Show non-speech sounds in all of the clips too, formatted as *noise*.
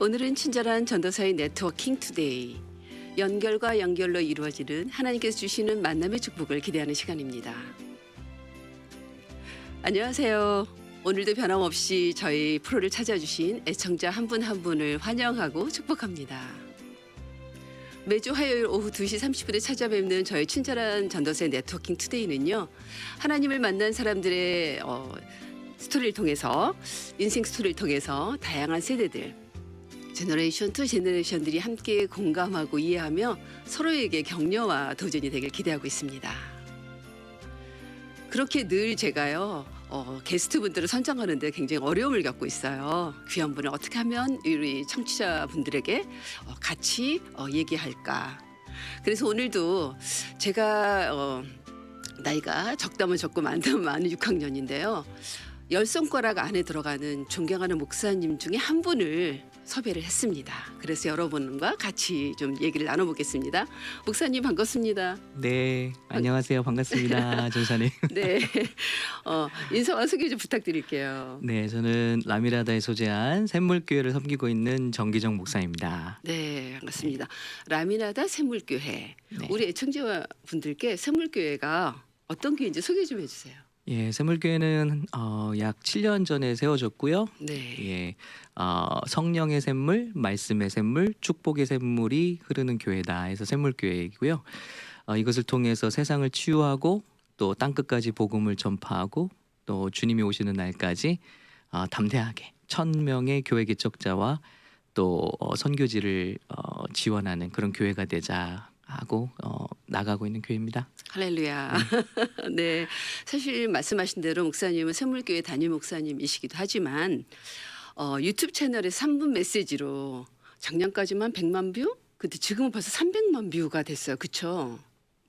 오늘은 친절한 전도사의 네트워킹 투데이. 연결과 연결로 이루어지는 하나님께서 주시는 만남의 축복을 기대하는 시간입니다. 안녕하세요. 오늘도 변함없이 저희 프로를 찾아주신 애청자 한 분한 분을 환영하고 축복합니다. 매주 화요일 오후 2시 30분에 찾아뵙는 저희 친절한 전도사의 네트워킹 투데이는요. 하나님을 만난 사람들의 어, 스토리를 통해서 인생 스토리를 통해서 다양한 세대들 제너레이션 투 제너레이션들이 함께 공감하고 이해하며 서로에게 격려와 도전이 되길 기대하고 있습니다. 그렇게 늘 제가요 어, 게스트분들을 선정하는데 굉장히 어려움을 겪고 있어요. 귀한 분을 어떻게 하면 우리 청취자분들에게 어, 같이 어, 얘기할까. 그래서 오늘도 제가 어, 나이가 적다면 적고 많다면 많은 *laughs* 6학년인데요. 열 손가락 안에 들어가는 존경하는 목사님 중에 한 분을 섭외를 했습니다. 그래서 여러분과 같이 좀 얘기를 나눠보겠습니다. 목사님 반갑습니다. 네, 안녕하세요. 반갑습니다. *laughs* 전사님. 네, 어, 인사와 소개 좀 부탁드릴게요. 네, 저는 라미라다에 소재한 샘물교회를 섬기고 있는 정기정 목사입니다. 네, 반갑습니다. 라미나다 샘물교회. 네. 우리 애청자 분들께 샘물교회가 어떤 교회인지 소개 좀 해주세요. 예, 샘물교회는 어, 약 7년 전에 세워졌고요. 네, 예, 어, 성령의 샘물, 말씀의 샘물, 축복의 샘물이 흐르는 교회다 해서 샘물교회이고요. 어, 이것을 통해서 세상을 치유하고 또 땅끝까지 복음을 전파하고 또 주님이 오시는 날까지 어, 담대하게 천 명의 교회 개척자와 또 어, 선교지를 어, 지원하는 그런 교회가 되자 하고 어, 나가고 있는 교회입니다. 할렐루야. *laughs* 네, 사실 말씀하신 대로 목사님은 샘물교회 담임 목사님이시기도 하지만 어, 유튜브 채널에 3분 메시지로 작년까지만 100만 뷰, 근데 지금은 벌써 300만 뷰가 됐어요. 그렇죠?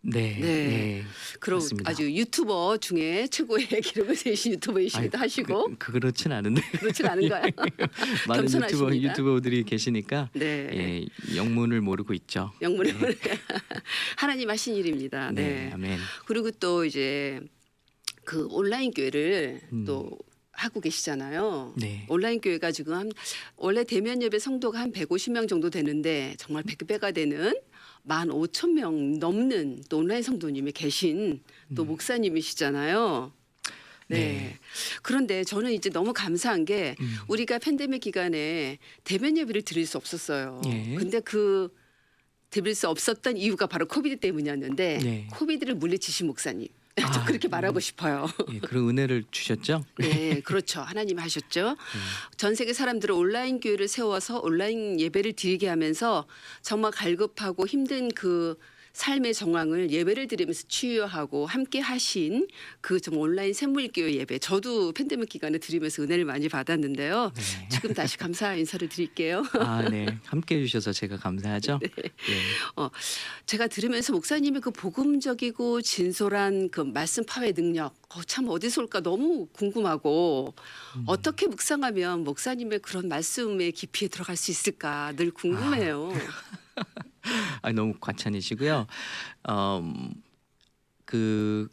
네, 네. 네. 그럼 맞습니다. 아주 유튜버 중에 최고의 *laughs* 기록을 세우신 유튜버이시기도 아이, 하시고 그, 그렇진 않은데 그렇진 않은가요? *laughs* 많은 유튜버 겸손하십니다. 유튜버들이 계시니까 네. 예, 영문을 모르고 있죠. 영문의 *laughs* 하나님 하신 일입니다. 네. 아멘. 그리고 또 이제 그 온라인 교회를 음. 또 하고 계시잖아요. 네. 온라인 교회가 지금 한 원래 대면 예배 성도가 한 150명 정도 되는데 정말 100배가 되는 15,000명 넘는 또 온라인 성도님이 계신 또 목사님이시잖아요. 네. 음. 네. 그런데 저는 이제 너무 감사한 게 음. 우리가 팬데믹 기간에 대면 예배를 드릴 수 없었어요. 예. 근데 그 드릴 수 없었던 이유가 바로 코비드 때문이었는데 네. 코비드를 물리치신 목사님. 저 아, 그렇게 말하고 싶어요. 예, 그런 은혜를 주셨죠? 네, 그렇죠. 하나님 하셨죠. 음. 전 세계 사람들을 온라인 교회를 세워서 온라인 예배를 드리게 하면서 정말 갈급하고 힘든 그 삶의 정황을 예배를 드리면서 치유하고 함께 하신 그 좀 온라인 샘물교회 예배. 저도 팬데믹 기간에 드리면서 은혜를 많이 받았는데요. 네. 지금 다시 감사 인사를 드릴게요. *laughs* 아, 네. 함께 해 주셔서 제가 감사하죠. *laughs* 네. 제가 들으면서 목사님의 그 복음적이고 진솔한 그 말씀 파괴 능력 어, 참 어디서 올까 너무 궁금하고 음. 어떻게 묵상하면 목사님의 그런 말씀의 깊이에 들어갈 수 있을까 늘 궁금해요. 아, *laughs* 너무 과찬이시고요. 음, 그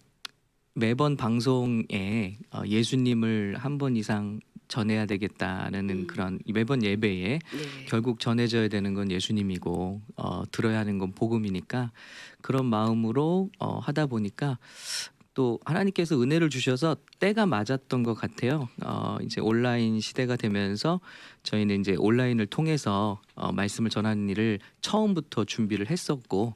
매번 방송에 어, 예수님을 한 번 이상 전해야 되겠다는 음. 그런 매번 예배에 네. 결국 전해져야 되는 건 예수님이고 어, 들어야 하는 건 복음이니까 그런 마음으로 어, 하다 보니까 또 하나님께서 은혜를 주셔서 때가 맞았던 것 같아요. 어, 이제 온라인 시대가 되면서 저희는 이제 온라인을 통해서 어, 말씀을 전하는 일을 처음부터 준비를 했었고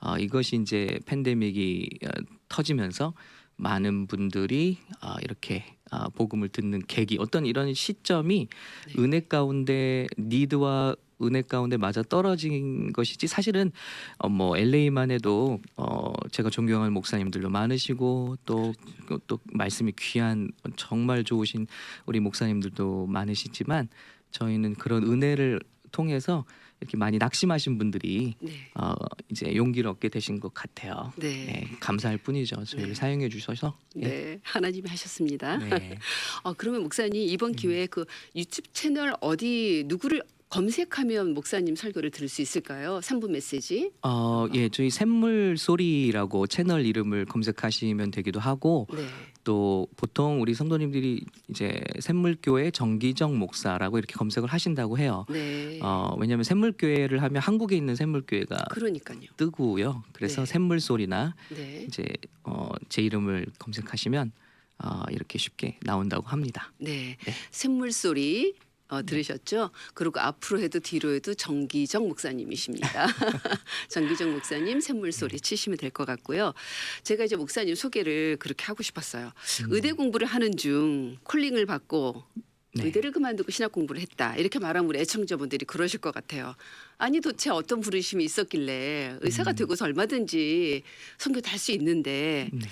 어, 이것이 이제 팬데믹이 어, 터지면서 많은 분들이 어, 이렇게 어, 복음을 듣는 계기 어떤 이런 시점이 네. 은혜 가운데 니드와 은혜 가운데 맞아 떨어진 것이지 사실은 어, 뭐 LA만 해도 어, 제가 존경하는 목사님들도 많으시고 또또 말씀이 귀한 정말 좋으신 우리 목사님들도 많으시지만 저희는 그런 은혜를 통해서 이렇게 많이 낙심하신 분들이 네. 어, 이제 용기를 얻게 되신 것 같아요. 네. 네, 감사할 뿐이죠. 저희를 네. 사용해 주셔서. 예. 네, 하나님이 하셨습니다. 네. *laughs* 어, 그러면 목사님 이번 기회에 그 유튜브 채널 어디 누구를 검색하면 목사님 설교를 들을 수 있을까요? 3분 메시지. 어, 예, 저희 샘물 소리라고 채널 이름을 검색하시면 되기도 하고 네. 또 보통 우리 성도님들이 이제 샘물교회 정기정 목사라고 이렇게 검색을 하신다고 해요. 네. 어, 왜냐하면 샘물교회를 하면 한국에 있는 샘물교회가 그러니까요. 뜨고요. 그래서 네. 샘물 소리나 네. 이제 어, 제 이름을 검색하시면 어, 이렇게 쉽게 나온다고 합니다. 네. 네. 샘물 소리 어, 들으셨죠? 그리고 앞으로 해도 뒤로 해도 정기정 목사님이십니다. *laughs* 정기정 목사님 샘물 소리 치시면 될 것 같고요. 제가 이제 목사님 소개를 그렇게 하고 싶었어요. 음. 의대 공부를 하는 중 콜링을 받고 네. 의대를 그만두고 신학 공부를 했다. 이렇게 말하면 우리 애청자분들이 그러실 것 같아요. 아니 도대체 어떤 부르심이 있었길래 의사가 음. 되고서 얼마든지 선교도 할수 있는데 네.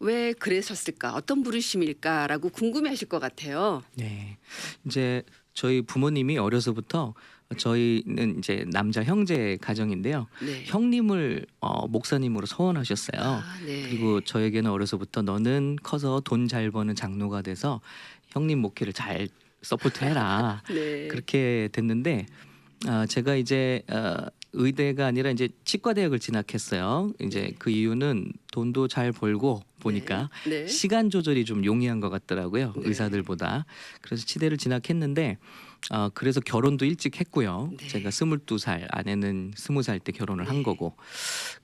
왜 그러셨을까? 어떤 부르심일까라고 궁금해하실 것 같아요. 네. 이제 저희 부모님이 어려서부터 저희는 이제 남자 형제 가정인데요. 네. 형님을 어, 목사님으로 서원하셨어요. 아, 네. 그리고 저에게는 어려서부터 너는 커서 돈 잘 버는 장로가 돼서 형님 목회를 잘 서포트해라. *laughs* 네. 그렇게 됐는데 아, 제가 이제 어, 의대가 아니라 이제 치과 대학을 진학했어요. 이제 그 이유는 돈도 잘 벌고 보니까 네. 네. 시간 조절이 좀 용이한 것 같더라고요 네. 의사들보다 그래서 치대를 진학했는데 어, 그래서 결혼도 일찍 했고요 네. 제가 스물두 살 아내는 스무 살 때 결혼을 네. 한 거고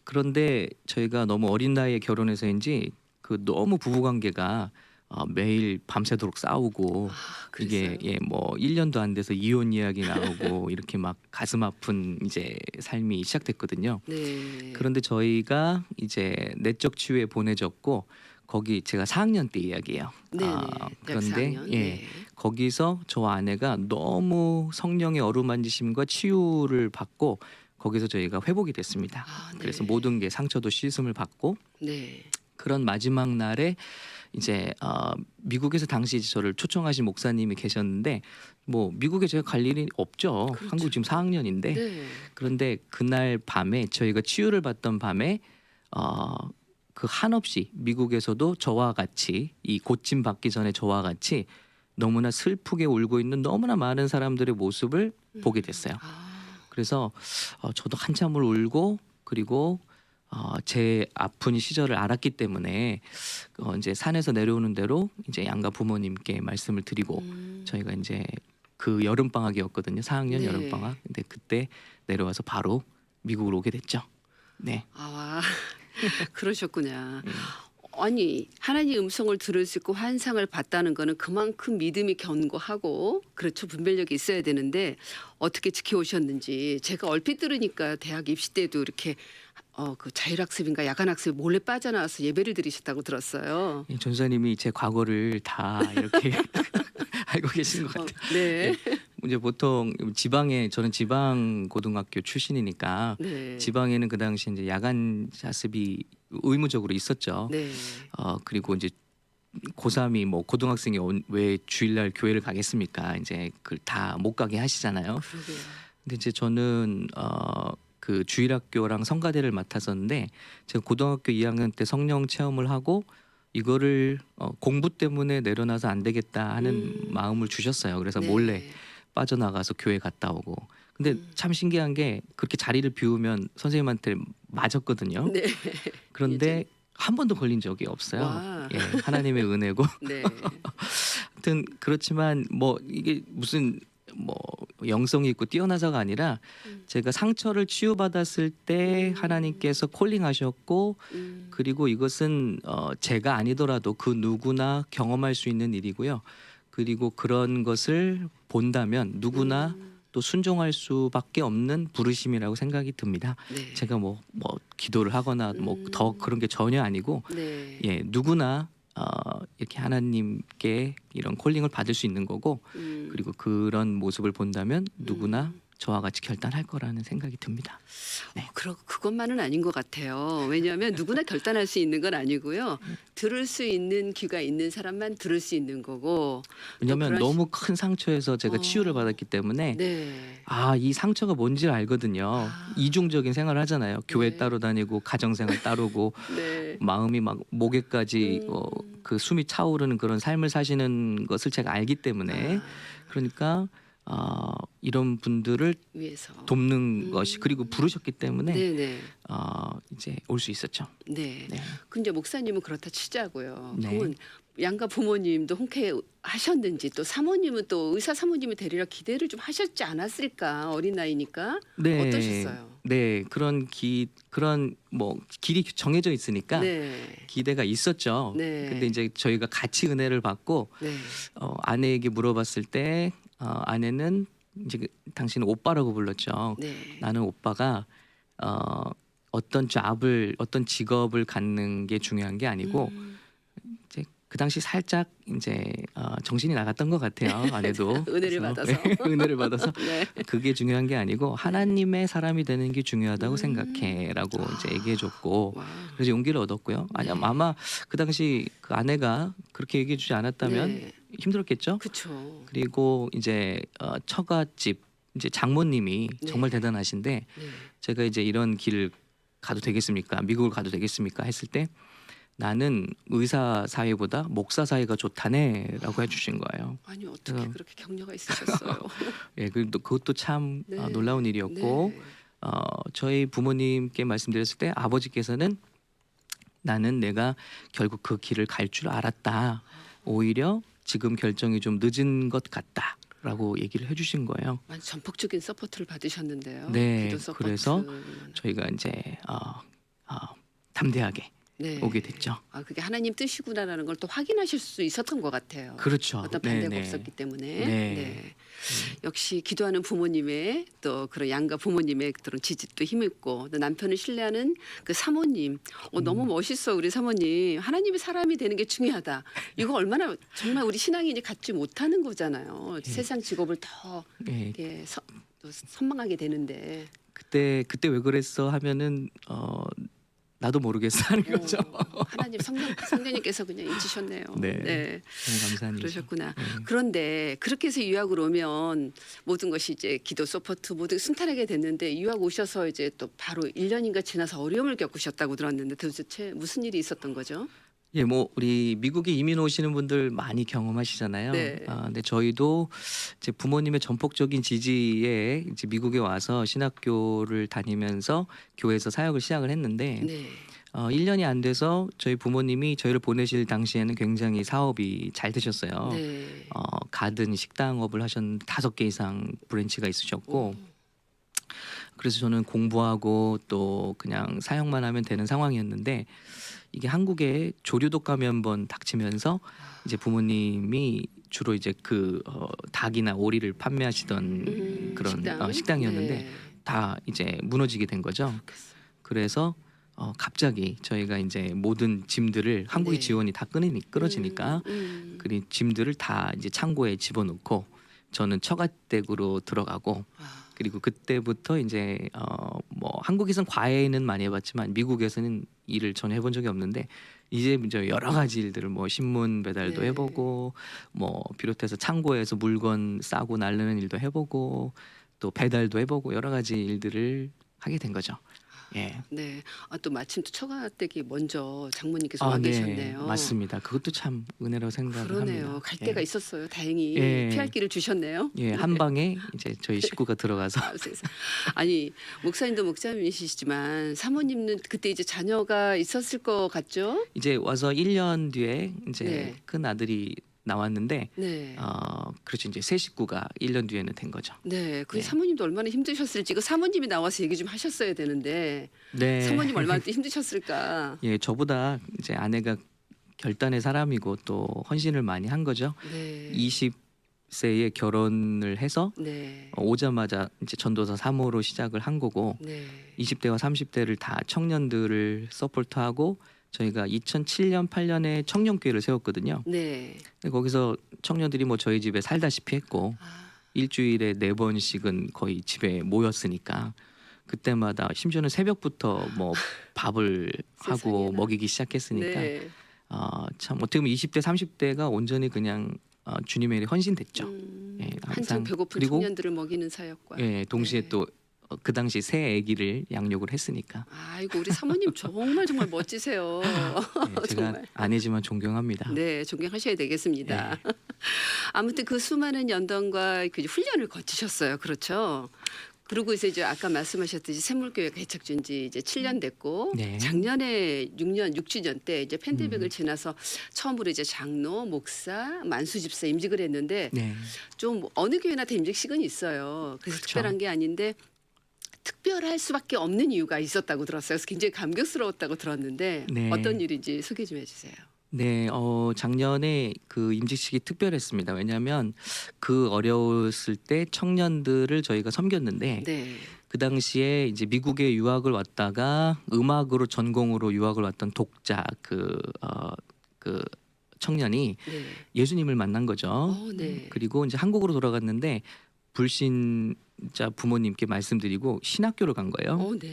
그런데 저희가 너무 어린 나이에 결혼해서인지 그 너무 부부 관계가 어, 매일 밤새도록 싸우고 아, 이게 그랬어요? 예뭐 1년도 안 돼서 이혼 이야기 나오고 *laughs* 이렇게 막 가슴 아픈 이제 삶이 시작됐거든요. 네. 그런데 저희가 이제 내적 치유에 보내졌고 거기 제가 4학년 때 이야기예요. 네. 아, 네. 그런데 약예 네. 거기서 저와 아내가 너무 성령의 어루만지심과 치유를 받고 거기서 저희가 회복이 됐습니다. 아, 네. 그래서 모든 게 상처도 씻음을 받고 네. 그런 마지막 날에 이제 어, 미국에서 당시 저를 초청하신 목사님이 계셨는데 뭐 미국에 제가 갈 일이 없죠. 그렇죠. 한국 지금 4학년인데 네. 그런데 그날 밤에 저희가 치유를 받던 밤에 어, 그 한없이 미국에서도 저와 같이 이 고침 받기 전에 저와 같이 너무나 슬프게 울고 있는 너무나 많은 사람들의 모습을 보게 됐어요. 아, 그래서 어, 저도 한참을 울고 그리고 어, 제 아픈 시절을 알았기 때문에 어, 이제 산에서 내려오는 대로 이제 양가 부모님께 말씀을 드리고 음. 저희가 이제 그 여름 방학이었거든요. 4학년 네. 여름 방학. 근데 그때 내려와서 바로 미국으로 오게 됐죠. 네. 아, *laughs* 그러셨구나. 음. 아니 하나님 음성을 들을 수 있고 환상을 봤다는 거는 그만큼 믿음이 견고하고 그렇죠 분별력이 있어야 되는데 어떻게 지켜오셨는지 제가 얼핏 들으니까 대학 입시 때도 이렇게 어 그 자율학습인가 야간학습 몰래 빠져나와서 예배를 드리셨다고 들었어요. 이 전사님이 제 과거를 다 이렇게 *laughs* 알고 계신 것 어, 같아요. 네, 이제 보통 지방에 저는 지방 고등학교 출신이니까 네, 지방에는 그 당시 이제 야간 자습이 의무적으로 있었죠. 네, 어 그리고 이제 고3이 뭐 고등학생이 온- 왜 주일날 교회를 가겠습니까? 이제 그걸 다못 가게 하시잖아요. 그러게요. 근데 이제 저는 어 그 주일학교랑 성가대를 맡았었는데 제가 고등학교 2학년 때 성령 체험을 하고 이거를 어, 공부 때문에 내려놔서 안 되겠다 하는 음. 마음을 주셨어요. 그래서 네. 몰래 빠져나가서 교회 갔다 오고. 근데 음. 참 신기한 게 그렇게 자리를 비우면 선생님한테 맞았거든요. 네, 그런데 한 번도 걸린 적이 없어요. 와. 예, 하나님의 은혜고. 네, *laughs* 하여튼 그렇지만 뭐 이게 무슨 뭐 영성이 있고 뛰어나서가 아니라 음. 제가 상처를 치유받았을 때 음. 하나님께서 콜링하셨고 음, 그리고 이것은 어 제가 아니더라도 그 누구나 경험할 수 있는 일이고요. 그리고 그런 것을 본다면 누구나 음, 또 순종할 수밖에 없는 부르심이라고 생각이 듭니다. 네, 제가 뭐 뭐 기도를 하거나 뭐 음. 더 그런 게 전혀 아니고 네, 예 누구나 어 이렇게 하나님께 이런 콜링을 받을 수 있는 거고 음. 그리고 그런 모습을 본다면 누구나 저와 같이 결단할 거라는 생각이 듭니다. 네. 그러 그것만은 아닌 것 같아요. 왜냐하면 누구나 결단할 수 있는 건 아니고요. 들을 수 있는 귀가 있는 사람만 들을 수 있는 거고. 왜냐하면 그런 너무 큰 상처에서 제가 어. 치유를 받았기 때문에 네. 아 이 상처가 뭔지를 알거든요. 아. 이중적인 생활을 하잖아요. 교회 네. 따로 다니고 가정생활 따르고 *laughs* 네. 마음이 막 목에까지 음. 어, 그 숨이 차오르는 그런 삶을 사시는 것을 제가 알기 때문에 아, 그러니까 어, 이런 분들을 위해서. 돕는 음. 것이 그리고 부르셨기 때문에 네, 네. 어, 이제 올 수 있었죠. 네. 네. 근데 목사님은 그렇다 치자고요. 네. 양가 부모님도 홍케 하셨는지 또 사모님은 또 의사 사모님이 되리라 기대를 좀 하셨지 않았을까 어린 나이니까 네. 어떠셨어요? 네, 그런 기 그런 뭐 길이 정해져 있으니까 네, 기대가 있었죠. 네. 근데 이제 저희가 같이 은혜를 받고 네, 어, 아내에게 물어봤을 때 어, 아내는 이제 그 당신은 오빠라고 불렀죠. 네. 나는 오빠가 어, 어떤 잡을 어떤 직업을 갖는 게 중요한 게 아니고 음, 이제 그 당시 살짝 이제 어, 정신이 나갔던 것 같아요. *laughs* 아내도 은혜를 그래서, 받아서. *laughs* 은혜를 받아서 *laughs* 네. 그게 중요한 게 아니고 하나님의 사람이 되는 게 중요하다고 음. 생각해라고 이제 얘기해줬고 와. 그래서 용기를 얻었고요. 아니 네. 아마 그 당시 그 아내가 그렇게 얘기해주지 않았다면 네. 힘들었겠죠. 그렇죠. 그리고 이제 어, 처갓집 이제 장모님이 네. 정말 대단하신데 네. 제가 이제 이런 길을 가도 되겠습니까? 미국을 가도 되겠습니까? 했을 때 나는 의사 사회보다 목사 사회가 좋다네라고 해주신 거예요. 아니 어떻게 어. 그렇게 격려가 있으셨어요? *laughs* 예, 그것도 그것도 참 네. 어, 놀라운 일이었고 네. 어, 저희 부모님께 말씀드렸을 때 아버지께서는 나는 내가 결국 그 길을 갈 줄 알았다. 오히려 지금 결정이 좀 늦은 것 같다 라고 얘기를 해주신 거예요. 전폭적인 서포트를 받으셨는데요. 네, 기도 서포트. 그래서 저희가 이제 어, 어, 담대하게 네. 오게 됐죠. 아 그게 하나님 뜻이구나라는 걸 또 확인하실 수 있었던 것 같아요. 그렇죠. 어떤 반대가 네네. 없었기 때문에 네. 네. 역시 기도하는 부모님의 또 그런 양가 부모님의 그런 지지도 힘있고 또 남편을 신뢰하는 그 사모님 어, 음. 너무 멋있어 우리 사모님 하나님의 사람이 되는 게 중요하다 이거 얼마나 정말 우리 신앙이 이제 갖지 못하는 거잖아요 예. 세상 직업을 더 예, 이렇게 서, 또 선망하게 되는데 그때 그때 왜 그랬어 하면은 어, 나도 모르겠어 하는 거죠. 어, 하나님 성령 성령님께서 그냥 잊으셨네요. 네. 네. 일이죠. 그러셨구나. 네. 그런데 그렇게 해서 유학을 오면 모든 것이 이제 기도 서포트 모두 순탄하게 됐는데 유학 오셔서 이제 또 바로 1년인가 지나서 어려움을 겪으셨다고 들었는데 도대체 무슨 일이 있었던 거죠? 예, 뭐 우리 미국에 이민 오시는 분들 많이 경험하시잖아요. 네. 아, 근데 저희도 이제 부모님의 전폭적인 지지에 이제 미국에 와서 신학교를 다니면서 교회에서 사역을 시작을 했는데 네. 어, 1년이 안 돼서 저희 부모님이 저희를 보내실 당시에는 굉장히 사업이 잘 되셨어요. 네. 어, 가든 식당업을 하셨는데 다섯 개 이상 브랜치가 있으셨고 그래서 저는 공부하고 또 그냥 사역만 하면 되는 상황이었는데 이게 한국에 조류 독감이 한번 닥치면서 이제 부모님이 주로 이제 그 어, 닭이나 오리를 판매하시던 음, 그런 식당? 어, 식당이었는데 네. 다 이제 무너지게 된 거죠. 그렇겠어요. 그래서 어, 갑자기 저희가 이제 모든 짐들을 한국이 네. 지원이 다 끊이니 끊어지니까 음, 음. 그 짐들을 다 이제 창고에 집어넣고 저는 처갓댁으로 들어가고 아, 그리고 그때부터 이제 어 뭐 한국에선 과외는 많이 해봤지만 미국에서는 일을 전혀 해본 적이 없는데 이제 이제 여러 가지 일들을 뭐 신문 배달도 네. 해보고 뭐 비롯해서 창고에서 물건 싸고 나르는 일도 해보고 또 배달도 해보고 여러 가지 일들을 하게 된 거죠. 예. 네. 아, 또 마침 또 처가댁이 먼저 장모님께서 와 계셨네요. 맞습니다. 그것도 참 은혜라고 생각을 그러네요. 합니다. 갈 예. 데가 있었어요. 다행히 예. 피할 길을 주셨네요. 예, 한 방에 이제 저희 식구가 들어가서 아, 세상. 아니 목사님도 목사님이시지만 사모님은 그때 이제 자녀가 있었을 것 같죠? 이제 와서 1년 뒤에 이제 네. 큰 아들이 나왔는데 네. 어 그렇죠 이제 새 식구가 1년 뒤에는 된 거죠. 네, 그 네. 사모님도 얼마나 힘드셨을지 그 사모님이 나와서 얘기 좀 하셨어야 되는데 네. 사모님 얼마나 또 *laughs* 힘드셨을까. 예, 저보다 이제 아내가 결단의 사람이고 또 헌신을 많이 한 거죠. 네. 20세에 결혼을 해서 네. 어, 오자마자 이제 전도사 3호로 시작을 한 거고 네. 20대와 30대를 다 청년들을 서포트하고 저희가 2007년 8년에 청년교회를 세웠거든요. 네. 근데 거기서 청년들이 뭐 저희 집에 살다시피 했고 아, 일주일에 네 번씩은 거의 집에 모였으니까 그때마다 심지어는 새벽부터 뭐 *laughs* 밥을 하고 세상에나. 먹이기 시작했으니까 네. 어, 참 어떻게 보면 20대 30대가 온전히 그냥 어, 주님의 일에 헌신됐죠. 음, 예, 한창 항상 배고픈 그리고- 청년들을 먹이는 사역과. 예, 동시에 네. 또 그 당시 새 아기를 양육을 했으니까 아이고 우리 사모님 정말 정말 멋지세요. 예, *laughs* 제가 정말. 아내지만 존경합니다. 네, 존경하셔야 되겠습니다. *laughs* 아무튼 그 수많은 연단과 그 훈련을 거치셨어요. 그렇죠? 그리고 이제 이제 아까 말씀하셨듯이 샘물교회 개척된 지 이제 7년 됐고 네. 작년에 6년 6주년 때 이제 팬데믹을 음. 지나서 처음으로 이제 장로, 목사, 만수 집사 임직을 했는데 네. 좀 어느 교회나 다 임직 식은 있어요. 그래서 그렇죠. 특별한 게 아닌데 특별할 수밖에 없는 이유가 있었다고 들었어요. 그래서 굉장히 감격스러웠다고 들었는데 네. 어떤 일인지 소개 좀 해주세요. 네, 어, 작년에 그 임직식이 특별했습니다. 왜냐하면 그 어려웠을 때 청년들을 저희가 섬겼는데 네, 그 당시에 이제 미국에 유학을 왔다가 음악으로 전공으로 유학을 왔던 독자 그, 어, 그 청년이 네, 예수님을 만난 거죠. 어, 네. 그리고 이제 한국으로 돌아갔는데 불신 자 부모님께 말씀드리고 신학교를 간 거예요. 어, 네.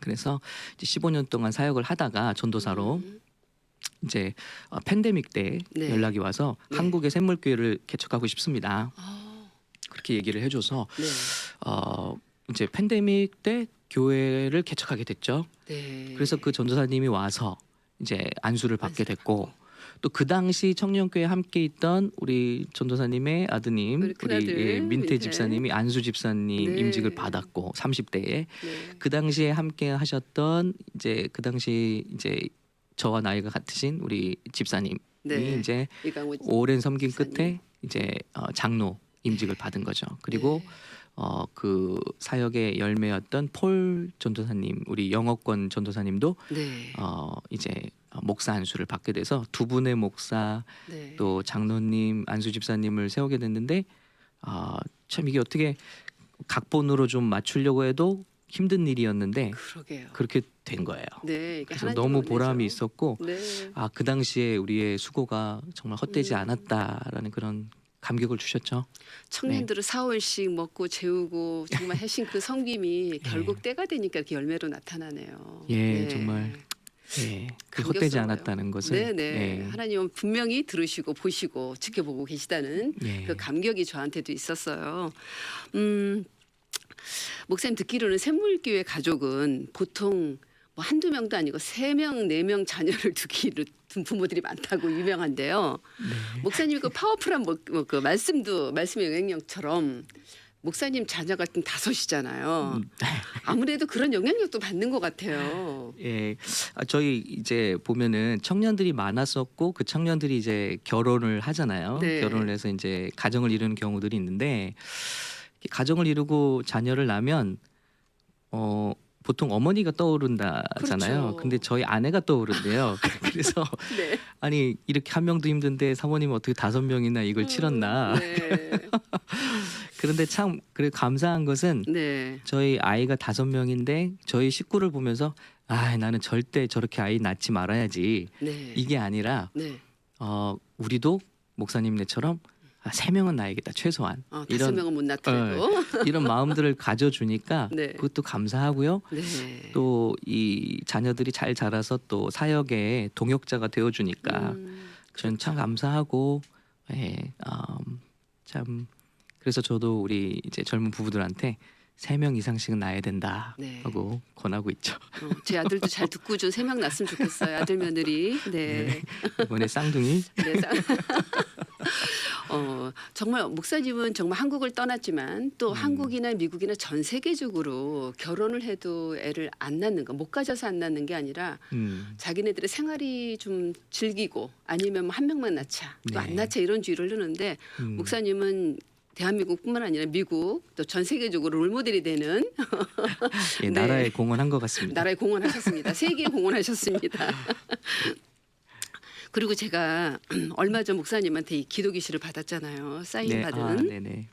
그래서 이제 15년 동안 사역을 하다가 전도사로 음, 이제 어, 팬데믹 때 네. 연락이 와서 네. 한국의 샘물교회를 개척하고 싶습니다. 어, 그렇게 얘기를 해줘서 네, 어, 이제 팬데믹 때 교회를 개척하게 됐죠. 네. 그래서 그 전도사님이 와서 이제 안수를 받게 됐고 또 그 당시 청년교회 함께 있던 우리 전도사님의 아드님 우리 우리, 큰아들, 예, 민태 민태. 집사님이 안수 집사님 네. 임직을 받았고 30대에 네. 그 당시에 함께 하셨던 이제 그 당시 이제 저와 나이가 같으신 우리 집사님이 네. 이제 이강호 오랜 섬김 집사님. 끝에 이제 어, 장로 임직을 받은 거죠. 그리고 네. 어, 그 사역의 열매였던 폴 전도사님, 우리 영어권 전도사님도 네, 어, 이제 어, 목사 안수를 받게 돼서 두 분의 목사 네. 또 장로님, 안수 집사님을 세우게 됐는데 아, 참 이게 어떻게 각본으로 좀 맞추려고 해도 힘든 일이었는데 그러게요. 그렇게 된 거예요. 네, 이게 그래서 너무. 보람이 있었고 네, 아그 당시에 우리의 수고가 정말 헛되지 음. 않았다라는 그런 감격을 주셨죠. 청년들을 사월씩 먹고 재우고 정말 *laughs* 하신 그 섬김이 결국 네. 때가 되니까 이렇게 열매로 나타나네요. 예, 정말 예, 그 헛되지. 않았다는 것을 네, 네. 예, 하나님은 분명히 들으시고 보시고 지켜보고 계시다는 예. 그 감격이 저한테도 있었어요. 음, 목사님 듣기로는 샘물교회 가족은 보통 뭐 한두 명도 아니고 세 명, 네 명 자녀를 *laughs* 두기로 둔 부모들이 많다고 유명한데요. 네. 목사님 그 파워풀한 뭐, 뭐그 말씀도 말씀의 영향력처럼 목사님 자녀가 좀 다섯이잖아요. 음, *laughs* 아무래도 그런 영향력도 받는 것 같아요. 예, 아, 저희 이제 보면은 청년들이 많았었고 그 청년들이 이제 결혼을 하잖아요. 네. 결혼을 해서 이제 가정을 이루는 경우들이 있는데 가정을 이루고 자녀를 낳으면 어 보통 어머니가 떠오른다잖아요. 그렇죠. 근데 저희 아내가 떠오른대요. *laughs* *laughs* 그래서 네. 아니 이렇게 한 명도 힘든데 사모님 어떻게 다섯 명이나 이걸 치렀나. 네. 그런데 참 그래 감사한 것은 네. 저희 아이가 다섯 명인데 저희 식구를 보면서 아 나는 절대 저렇게 아이 낳지 말아야지 네. 이게 아니라 네. 어 우리도 목사님네처럼 아, 세 명은 낳야겠다 최소한 어, 다섯 이런 명은 못 낳더라도. 이런 마음들을 *laughs* 가져주니까 네. 그것도 감사하고요 네. 또 이 자녀들이 잘 자라서 또 사역의 동역자가 되어주니까 음, 저는 참 감사하고 예, 음, 참 그래서 저도 우리 이제 젊은 부부들한테 세 명 이상씩은 낳아야 된다 네. 하고 권하고 있죠. 어, 제 아들도 잘 듣고 좀 세 명 낳았으면 좋겠어요. 아들 며느리. 네. 이번에 쌍둥이 네. 사- *laughs* 어, 정말 목사님은 정말 한국을 떠났지만 또 음. 한국이나 미국이나 전 세계적으로 결혼을 해도 애를 안 낳는 거, 못 가져서 안 낳는 게 아니라 음, 자기네들의 생활이 좀 즐기고 아니면 뭐한 명만 낳자 또 안 네. 낳자 이런 주의를 하는데 음, 목사님은 대한민국뿐만 아니라 미국 또 전 세계적으로 롤모델이 되는 *laughs* 예, 네. 나라에 공헌한 것 같습니다. 나라에 공헌하셨습니다. 세계에 공헌하셨습니다. *laughs* 그리고 제가 얼마 전 목사님한테 이 기도기시를 받았잖아요. 사인 네, 받은 아, 네네.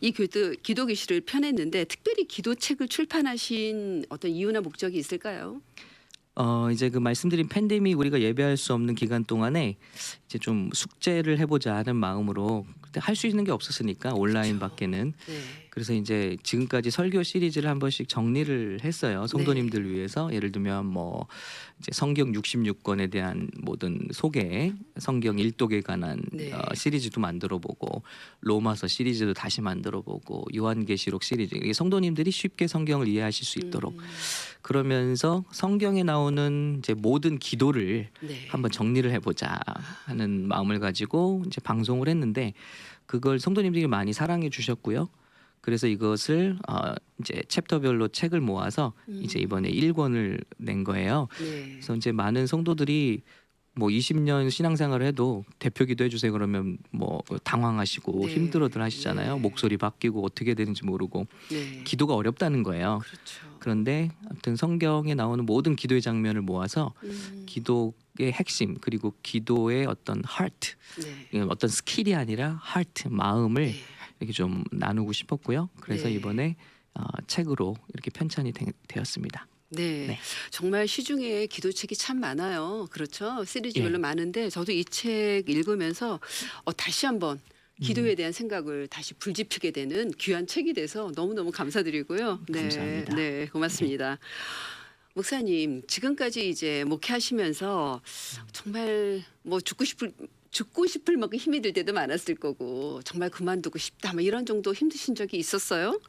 이 기도, 기도기시를 펴냈는데 특별히 기도책을 출판하신 어떤 이유나 목적이 있을까요? 어 이제 그 말씀드린 팬데믹 우리가 예배할 수 없는 기간 동안에 이제 좀 숙제를 해보자 하는 마음으로 그때 할 수 있는 게 없었으니까 온라인밖에는 네. 그래서 이제 지금까지 설교 시리즈를 한 번씩 정리를 했어요. 성도님들 네. 위해서 예를 들면 뭐 이제 성경 66권에 대한 모든 소개, 성경 일독에 관한 네. 어, 시리즈도 만들어 보고 로마서 시리즈도 다시 만들어 보고 요한계시록 시리즈 이게 성도님들이 쉽게 성경을 이해하실 수 있도록 음, 그러면서 성경에 나오는 이제 모든 기도를 네. 한번 정리를 해보자 하는 마음을 가지고 이제 방송을 했는데 그걸 성도님들이 많이 사랑해 주셨고요. 그래서 이것을 어, 이제 챕터별로 책을 모아서 음. 이제 이번에 1권을 낸 거예요. 네. 그래서 이제 많은 성도들이 뭐 20년 신앙생활을 해도 대표 기도 해 주세요 그러면 뭐 당황하시고 네. 힘들어들 하시잖아요. 네. 목소리 바뀌고 어떻게 되는지 모르고 네. 기도가 어렵다는 거예요. 그렇죠. 그런데 아무튼 성경에 나오는 모든 기도의 장면을 모아서 음. 기도의 핵심 그리고 기도의 어떤 heart 네. 어떤 스킬이 아니라 heart 마음을 네. 이렇게 좀 나누고 싶었고요. 그래서 네. 이번에 어, 책으로 이렇게 편찬이 되, 되었습니다. 네. 네. 정말 시중에 기도책이 참 많아요. 그렇죠. 시리즈별로 예. 많은데 저도 이 책 읽으면서 어, 다시 한번 음. 기도에 대한 생각을 다시 불지피게 되는 귀한 책이 돼서 너무너무 감사드리고요. 네. 감사합니다. 네, 고맙습니다. 목사님, 지금까지 이제 목회하시면서 정말 뭐 죽고 싶을 죽고 싶을 만큼 힘이 들 때도 많았을 거고 정말 그만두고 싶다 뭐 이런 정도 힘드신 적이 있었어요?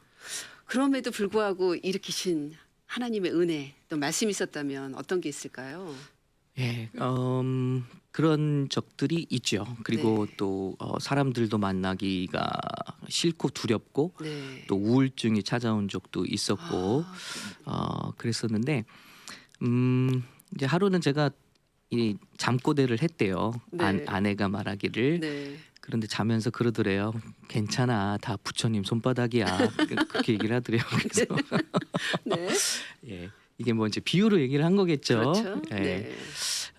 그럼에도 불구하고 일으키신 하나님의 은혜 또 말씀이 있었다면 어떤 게 있을까요? 예, 음, 그런 적들이 있죠. 그리고 네. 또 어, 사람들도 만나기가 싫고 두렵고 네. 또 우울증이 찾아온 적도 있었고 아, 어, 그랬었는데 음, 이제 하루는 제가 이 잠꼬대를 했대요. 안, 네. 아내가 말하기를 네. 그런데 자면서 그러더래요. 괜찮아, 다 부처님 손바닥이야. 그- 그렇게 얘기를 하더래요. 그래서 *laughs* 네. 예, 이게 뭐 이제 비유로 얘기를 한 거겠죠. 그렇죠. 예. 네.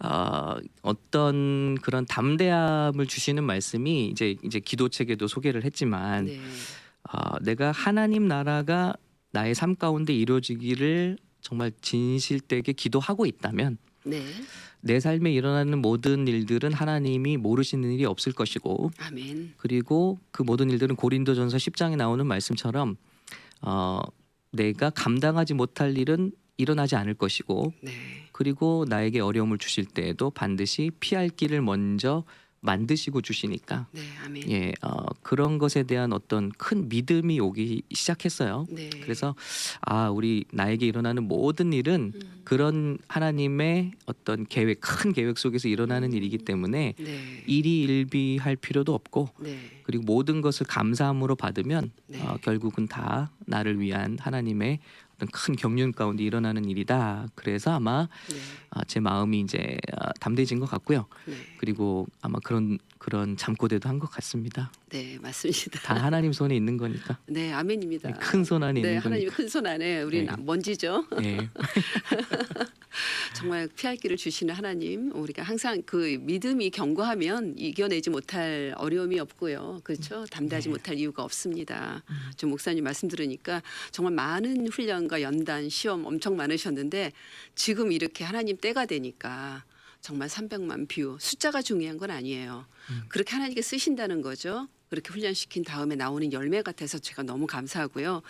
어, 어떤 그런 담대함을 주시는 말씀이 이제 이제 기도책에도 소개를 했지만 네. 어, 내가 하나님 나라가 나의 삶 가운데 이루어지기를 정말 진실되게 기도하고 있다면 네. 내 삶에 일어나는 모든 일들은 하나님이 모르시는 일이 없을 것이고 아멘. 그리고 그 모든 일들은 고린도전서 10장에 나오는 말씀처럼 어, 내가 감당하지 못할 일은 일어나지 않을 것이고 네. 그리고 나에게 어려움을 주실 때에도 반드시 피할 길을 먼저 만드시고 주시니까 네. 아멘. 예 어, 그런 것에 대한 어떤 큰 믿음이 오기 시작했어요. 네. 그래서 아 우리 나에게 일어나는 모든 일은 음. 그런 하나님의 어떤 계획 큰 계획 속에서 일어나는 일이기 때문에 네. 일이 일비할 필요도 없고 네. 그리고 모든 것을 감사함으로 받으면 네. 어, 결국은 다 나를 위한 하나님의 어떤 큰 경륜 가운데 일어나는 일이다. 그래서 아마 네. 아, 제 마음이 이제 아, 담대해진 것 같고요. 네. 그리고 아마 그런 그런 잠꼬대도 한 것 같습니다. 네. 맞습니다. 다 하나님 손에 있는 거니까 네. 아멘입니다. 큰 손 안에 네, 있는 하나님의 거니까. 큰손 안에 우리는 네. 먼지죠. 예. *laughs* 정말 피할 길을 주시는 하나님, 우리가 항상 그 믿음이 견고하면 이겨내지 못할 어려움이 없고요. 그렇죠? 담대하지 네. 못할 이유가 없습니다. 좀 목사님 말씀 들으니까 정말 많은 훈련과 연단, 시험 엄청 많으셨는데 지금 이렇게 하나님 때가 되니까 정말 300만 뷰 숫자가 중요한 건 아니에요. 그렇게 하나님께 쓰신다는 거죠. 그렇게 훈련시킨 다음에 나오는 열매 같아서 제가 너무 감사하고요.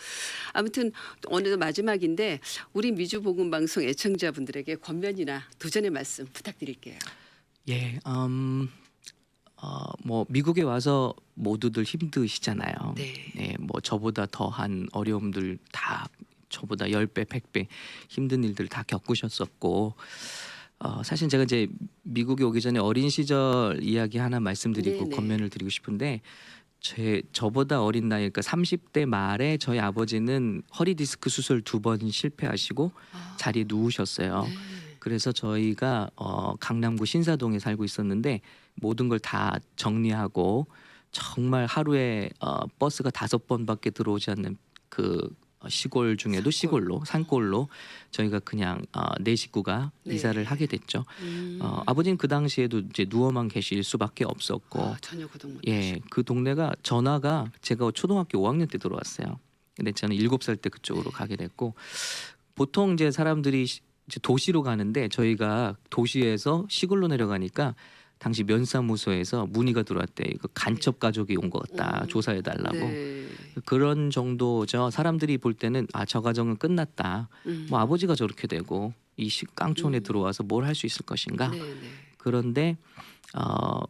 아무튼 오늘도 마지막인데 우리 미주 복음 방송 애청자분들에게 권면이나 도전의 말씀 부탁드릴게요. 예. 음, 어, 뭐 미국에 와서 모두들 힘드시잖아요. 네. 네, 뭐 저보다 더한 어려움들 다 저보다 10배, 100배 힘든 일들 다 겪으셨었고 어, 사실 제가 이제 미국에 오기 전에 어린 시절 이야기 하나 말씀드리고 네네. 권면을 드리고 싶은데 제 저보다 어린 나이 그러니까 30대 말에 저희 아버지는 허리 디스크 수술 두 번 실패하시고 아, 자리에 누우셨어요. 네. 그래서 저희가 어, 강남구 신사동에 살고 있었는데 모든 걸 다 정리하고 정말 하루에 어, 버스가 다섯 번밖에 들어오지 않는 그 어, 시골 중에도. 시골로 산골로 저희가 그냥 어, 네 식구가 네. 이사를 하게 됐죠. 음. 어, 아버지는 그 당시에도 이제 누워만 계실 수밖에 없었고 아, 전혀 고동 못. 예, 그 동네가 전화가 제가 초등학교 5학년 때 들어왔어요. 근데 저는 일곱 살때 그쪽으로 네. 가게 됐고 보통 이제 사람들이 시- 이제 도시로 가는데 저희가 도시에서 시골로 내려가니까 당시 면사무소에서 문의가 들어왔대. 이거 간첩 가족이 온 것 같다. 음. 조사해 달라고. 네. 그런 정도죠. 사람들이 볼 때는 아 저 가정은 끝났다. 음. 뭐 아버지가 저렇게 되고 이 시- 깡촌에 음. 들어와서 뭘 할 수 있을 것인가? 네, 네. 그런데 어,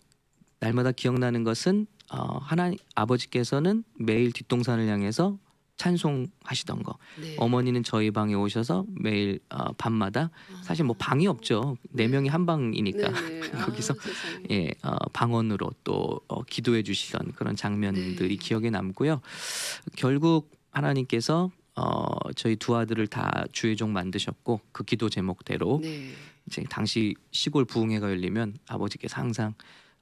날마다 기억나는 것은 어, 하나님 아버지께서는 매일 뒷동산을 향해서 찬송하시던 거. 네. 어머니는 저희 방에 오셔서 매일 어, 밤마다 사실 뭐 방이 없죠. 네 명이 한 방이니까 네네. *laughs* 거기서 아, 세상에. 예, 어, 방언으로 또 어, 기도해 주시던 그런 장면들이 네. 기억에 남고요. 결국 하나님께서 어, 저희 두 아들을 다 주의 종 만드셨고 그 기도 제목대로 네. 이제 당시 시골 부흥회가 열리면 아버지께서 항상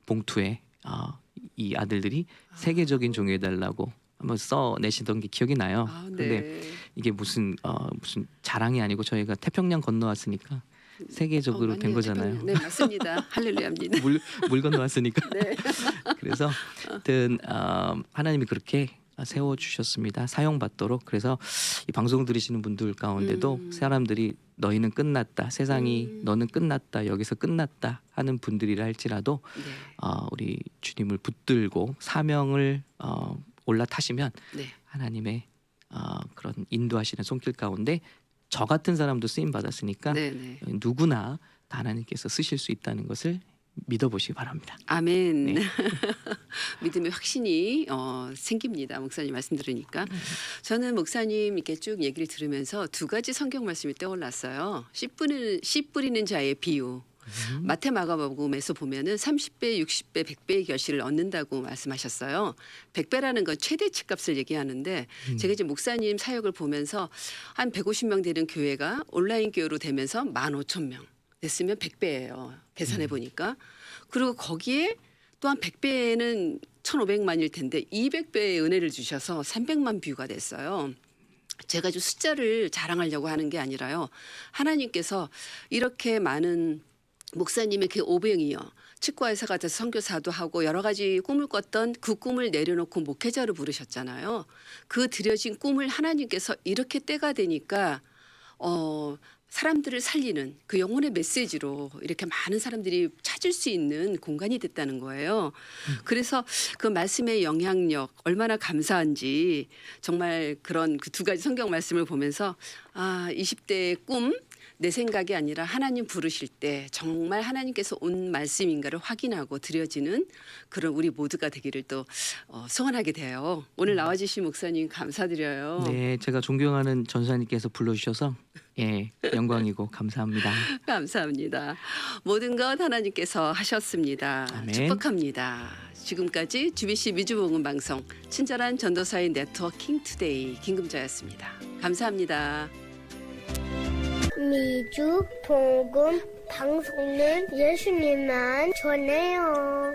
봉투에 어, 이 아들들이 세계적인 종이 해달라고 한번 써 내시던 게 기억이 나요. 아, 근데 네. 이게 무슨 어, 무슨 자랑이 아니고 저희가 태평양 건너왔으니까 세계적으로 어, 된 맞네요. 거잖아요. 태평양. 네 맞습니다. *laughs* 할렐루야입니다. 물, 물 건너왔으니까. 네. *laughs* 그래서 하여튼 어, 하나님이 그렇게 세워 주셨습니다. 사용받도록. 그래서 이 방송 들으시는 분들 가운데도 음. 사람들이 너희는 끝났다. 세상이 음. 너는 끝났다. 여기서 끝났다 하는 분들이라 할지라도 네. 어, 우리 주님을 붙들고 사명을 어, 올라타시면 네. 하나님의 어, 그런 인도하시는 손길 가운데 저 같은 사람도 쓰임 받았으니까 네. 네. 누구나 다 하나님께서 쓰실 수 있다는 것을 믿어보시기 바랍니다. 아멘. 네. *laughs* 믿음의 확신이 어, 생깁니다. 목사님 말씀 들으니까. 네. 저는 목사님 이렇게 쭉 얘기를 들으면서 두 가지 성경 말씀이 떠올랐어요. 씨 뿌리는, 씨 뿌리는 자의 비유. 음. 마태 마가복음에서 보면은 30배, 60배, 100배의 결실을 얻는다고 말씀하셨어요. 100배라는 건 최대치 값을 얘기하는데 음. 제가 이제 목사님 사역을 보면서 한 150명 되는 교회가 온라인 교회로 되면서 15,000명 됐으면 100배예요. 계산해 보니까. 그리고 거기에 또 한 100배는 1,500만일 텐데 200배의 은혜를 주셔서 300만 뷰가 됐어요. 제가 좀 숫자를 자랑하려고 하는 게 아니라요. 하나님께서 이렇게 많은 목사님의 그 오병이요. 의사가 돼서 선교사도 하고 여러 가지 꿈을 꿨던 그 꿈을 내려놓고 목회자로 부르셨잖아요. 그 들여진 꿈을 하나님께서 이렇게 때가 되니까 어 사람들을 살리는 그 영혼의 메시지로 이렇게 많은 사람들이 찾을 수 있는 공간이 됐다는 거예요. 그래서 그 말씀의 영향력 얼마나 감사한지 정말 그런 그 두 가지 성경 말씀을 보면서 아 20대의 꿈 내 생각이 아니라 하나님 부르실 때 정말 하나님께서 온 말씀인가를 확인하고 드려지는 그런 우리 모두가 되기를 또 어, 소원하게 돼요. 오늘 나와주신 목사님 감사드려요. 네, 제가 존경하는 전사님께서 불러주셔서 예 영광이고 감사합니다. *laughs* 감사합니다. 모든 것 하나님께서 하셨습니다. 아멘. 축복합니다. 지금까지 GBC 미주복음 방송 친절한 전도사의 네트워킹 투데이 김금자였습니다. 감사합니다. 미주 복음 방송은 예수님만 전해요.